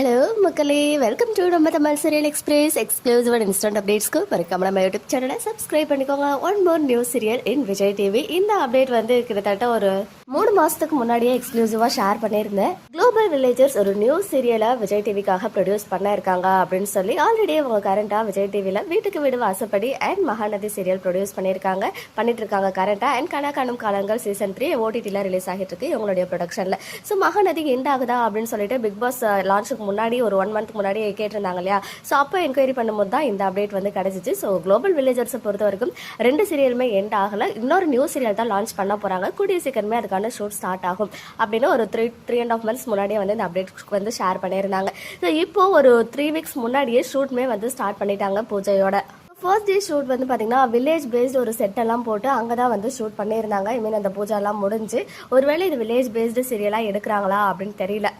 Hello மக்களே. Welcome to நம்ம Tamil serial express exclusive and instant அப்டேட்ஸ்க்கு மறக்காம நம்ம யூடியூப் சேனலை சப்ஸ்கிரைப் பண்ணிக்கோங்க. One more news serial in Vijay TV இந்த அப்டேட் வந்து கிட்டத்தட்ட ஒரு மூணு மாசத்துக்கு முன்னாடியே எக்ஸ்க்ளூசிவா ஷேர் பண்ணியிருந்தேன். குளோபல் வில்லேஜர்ஸ் ஒரு நியூஸ் சீரியலை விஜய் டிவிக்காக ப்ரொடியூஸ் பண்ண இருக்காங்க அப்படின்னு சொல்லி ஆல்ரெடி அவங்க கரண்டா விஜய் டிவியில் வீட்டுக்கு வீடு வாசப்படி அண்ட் மகாநதி சீரியல் ப்ரொடியூஸ் பண்ணியிருக்காங்க. பண்ணிட்டு இருக்காங்க கரண்டா அண்ட் கணக்கானும் காலங்கள் சீசன் த்ரீ ஓடிடியில் ரிலீஸ் ஆகிட்டு இருக்கு இவங்களுடைய ப்ரொடக்ஷன்ல ஸோ மகாநதி எண்ட் ஆகுதா அப்படின்னு சொல்லிட்டு பிக் பாஸ் லான்ச்சுக்கு முன்னாடி ஒரு ஒன் மந்த் முன்னாடி கேட்டிருந்தாங்க இல்லையா? ஸோ அப்போ என்கொயரி பண்ணும்போது தான் இந்த அப்டேட் வந்து கிடைச்சிச்சு. ஸோ குளோபல் வில்லேஜர்ஸை பொறுத்த வரைக்கும் ரெண்டு சீரியலுமே எண்ட் ஆகலை. இன்னொரு நியூ சீரியல் தான் லான்ச் பண்ண போகிறாங்க கூடிய சீக்கிரமே அதுக்கான ஷூட் ஸ்டார்ட் ஆகும் அப்படின்னு ஒரு three three and half months முன்னாடியே வந்து இந்த அப்டேட் வந்து ஷேர் பண்ணியிருந்தாங்க. ஸோ இப்போ ஒரு த்ரீ வீக்ஸ் முன்னாடியே ஷூட்மே வந்து ஸ்டார்ட் பண்ணிட்டாங்க பூஜையோட. ஃபர்ஸ்ட் டே ஷூட் வந்து பார்த்தீங்கன்னா வில்லேஜ் பேஸ்டு ஒரு செட்டெல்லாம் போட்டு அங்கே தான் வந்து ஷூட் பண்ணியிருந்தாங்க. ஐ மீன் அந்த பூஜாலாம் முடிஞ்சு ஒருவேளை இது வில்லேஜ் பேஸ்டு சீரியலாக எடுக்கிறாங்களா அப்படின்னு தெரியல.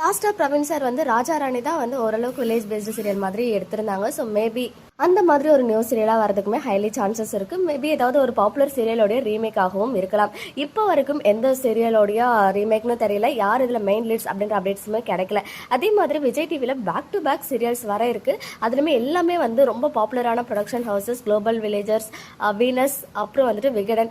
லாஸ்ட்டாக பிரவீன் சார் வந்து ராஜா ராணி தான் வந்து ஓரளவுக்கு வில்லேஜ் பேஸ்டு சீரியல் மாதிரி எடுத்திருந்தாங்க. ஸோ மேபி அந்த மாதிரி ஒரு நியூ சீரியலாக வரதுக்குமே ஹைலி சான்சஸ் இருக்குது மேபி ஏதாவது ஒரு பாப்புலர் சீரியலோடைய ரீமேக் ஆகவும் இருக்கலாம். இப்போ வரைக்கும் எந்த சீரியலோடைய ரீமேக்னு தெரியல. யார் இதில் மெயின் லீட்ஸ் அப்படின்ற அப்டேட்ஸுமே கிடைக்கல. அதே மாதிரி விஜய் டிவியில் பேக் டு பேக் சீரியல்ஸ் வர இருக்குது அதுலேயுமே எல்லாமே வந்து ரொம்ப பாப்புலரான production houses global villagers Venus அப்புறம் வந்துட்டு விகடன்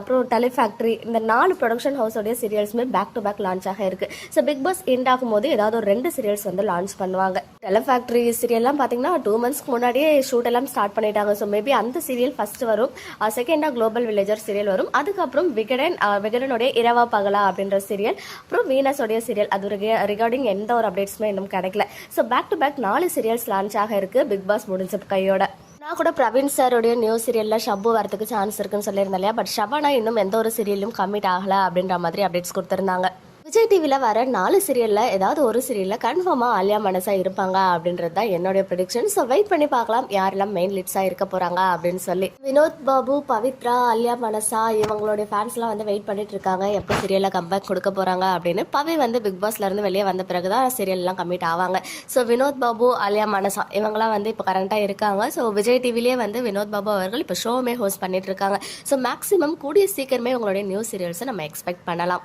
அப்புறம் டெலிஃபேக்ட்ரி இந்த நாலு ப்ரொடக்ஷன் ஹவுஸோடைய சீரியல்ஸுமே பேக் டு பேக் லான்ச் ஆக இருக்குது ஸோ பிக் பாஸ் எண்ட் போது ஏதாவது ஒரு ரெண்டு சீரியல்ஸ் வந்து லான்ச் பண்ணுவாங்க. டெலி ஃபேக்ட்ரி சீரியல்லாம் பார்த்தீங்கன்னா டூ மந்த்ஸ்க்கு முன்னாடியே ஷூட் எல்லாம் ஸ்டார்ட் பண்ணிட்டாங்க. ஸோ மேபி அந்த சீரியல் ஃபர்ஸ்ட் வரும். செகண்டாக குளோபல் வில்லேஜர் சீரியல் வரும். அதுக்கப்புறம் விகடன் விகடனுடைய இரவா பகலா அப்படின்ற சீரியல் அப்புறம் வீனஸோடைய சீரியல் அது ரிகார்டிங் எந்த ஒரு அப்டேட்ஸுமே இன்னும் கிடைக்கல. ஸோ பேக் டு பேக் நாலு சீரியல்ஸ் லான்ச் ஆக இருக்கு. பிக் பாஸ் முடிஞ்ச கையோட. நான் கூட பிரவீன் சாருடைய நியூ சீரியல்ல ஷப்பு வரதுக்கு சான்ஸ் இருக்குன்னு சொல்லியிருந்தேன் இல்லையா? பட் ஷபானா இன்னும் எந்த ஒரு சீரியலும் கம்மிட் ஆகல அப்படின்ற மாதிரி அப்டேட்ஸ் கொடுத்துருந்தாங்க. விஜய் டிவியில் வர நாலு சீரியலில் ஏதாவது ஒரு சீரியலில் கன்ஃபார்மாக ஆலியா மனசாக இருப்பாங்க அப்படின்றது தான் என்னுடைய ப்ரொடிக்ஷன் ஸோ வெயிட் பண்ணி பார்க்கலாம். யாரெல்லாம் மெயின் லிட்ஸாக இருக்க போகிறாங்க அப்படின்னு சொல்லி. வினோத் பாபு பவித்ரா ஆலியா மனசா இவங்களுடைய ஃபேன்ஸ்லாம் வந்து வெயிட் பண்ணிட்டு இருக்காங்க. எப்போ சீரியலில் கம்பேக் கொடுக்க போகிறாங்க அப்படின்னு. பவி வந்து பிக் பாஸ்லேருந்து வெளியே வந்த பிறகு தான் சீரியல்லாம் கம்மிட் ஆவாங்க. ஸோ வினோத் பாபு ஆலியா மனசா இவங்களாம் வந்து இப்போ கரண்ட்டாக இருக்காங்க. ஸோ விஜய் டிவிலேயே வந்து வினோத் பாபு அவர்கள் இப்போ ஷோவுமே ஹோஸ்ட் பண்ணிட்டு இருக்காங்க. ஸோ மேக்ஸிமம் கூடிய சீக்கிரமே உங்களுடைய நியூ சீரியல்ஸை நம்ம எக்ஸ்பெக்ட் பண்ணலாம்.